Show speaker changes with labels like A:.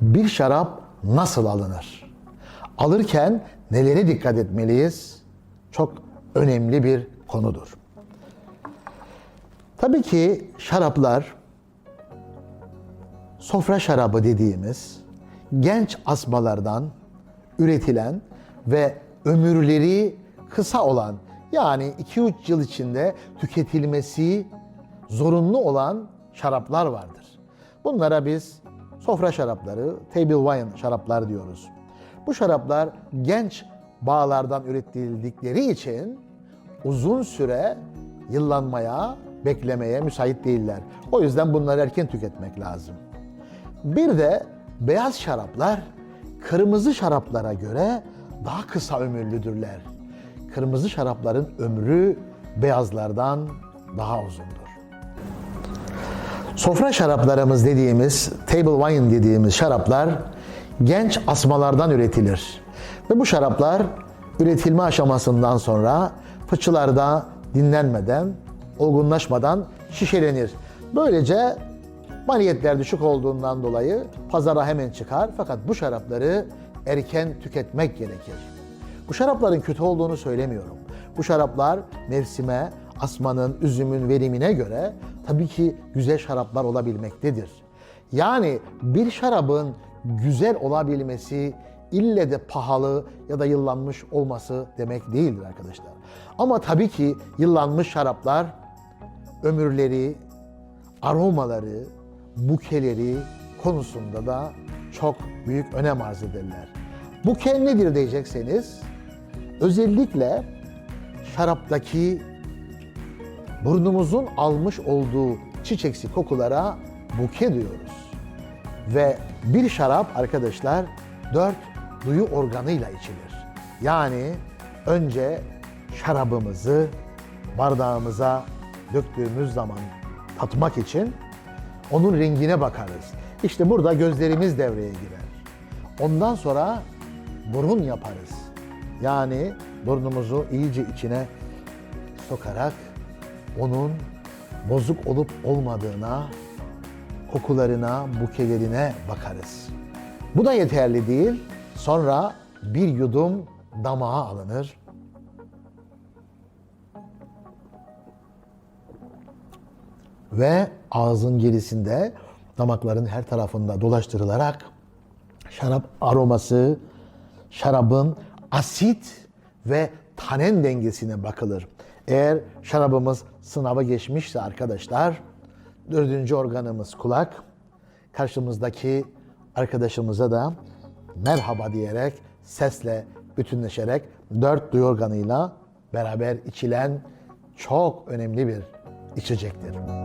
A: Bir şarap nasıl alınır? Alırken nelere dikkat etmeliyiz? Çok önemli bir konudur. Tabii ki şaraplar sofra şarabı dediğimiz genç asmalardan üretilen ve ömürleri kısa olan yani 2-3 yıl içinde tüketilmesi zorunlu olan şaraplar vardır. Bunlara biz sofra şarapları, table wine şaraplar diyoruz. Bu şaraplar genç bağlardan üretildikleri için uzun süre yıllanmaya, beklemeye müsait değiller. O yüzden bunları erken tüketmek lazım. Bir de beyaz şaraplar kırmızı şaraplara göre daha kısa ömürlüdürler. Kırmızı şarapların ömrü beyazlardan daha uzundur. Sofra şaraplarımız dediğimiz, table wine dediğimiz şaraplar genç asmalardan üretilir. Ve bu şaraplar üretilme aşamasından sonra fıçılarda dinlenmeden, olgunlaşmadan şişelenir. Böylece maliyetler düşük olduğundan dolayı pazara hemen çıkar fakat bu şarapları erken tüketmek gerekir. Bu şarapların kötü olduğunu söylemiyorum. Bu şaraplar mevsime, asmanın, üzümün verimine göre tabii ki güzel şaraplar olabilmektedir. Yani bir şarabın güzel olabilmesi ille de pahalı ya da yıllanmış olması demek değildir arkadaşlar. Ama tabii ki yıllanmış şaraplar ömürleri, aromaları, bukeleri konusunda da çok büyük önem arz ederler. Buke nedir diyecekseniz, özellikle şaraptaki burnumuzun almış olduğu çiçeksi kokulara buke diyoruz. Ve bir şarap arkadaşlar dört duyu organıyla içilir. Yani önce şarabımızı bardağımıza döktüğümüz zaman tatmak için onun rengine bakarız. İşte burada gözlerimiz devreye girer. Ondan sonra burun yaparız. Yani burnumuzu iyice içine sokarak onun bozuk olup olmadığına, kokularına, bukelerine bakarız. Bu da yeterli değil. Sonra bir yudum damağa alınır. Ve ağzın gerisinde damakların her tarafında dolaştırılarak şarap aroması, şarabın asit ve tanen dengesine bakılır. Eğer şarabımız sınava geçmişse arkadaşlar, dördüncü organımız kulak, karşımızdaki arkadaşımıza da merhaba diyerek, sesle bütünleşerek dört duyu organıyla beraber içilen çok önemli bir içecektir.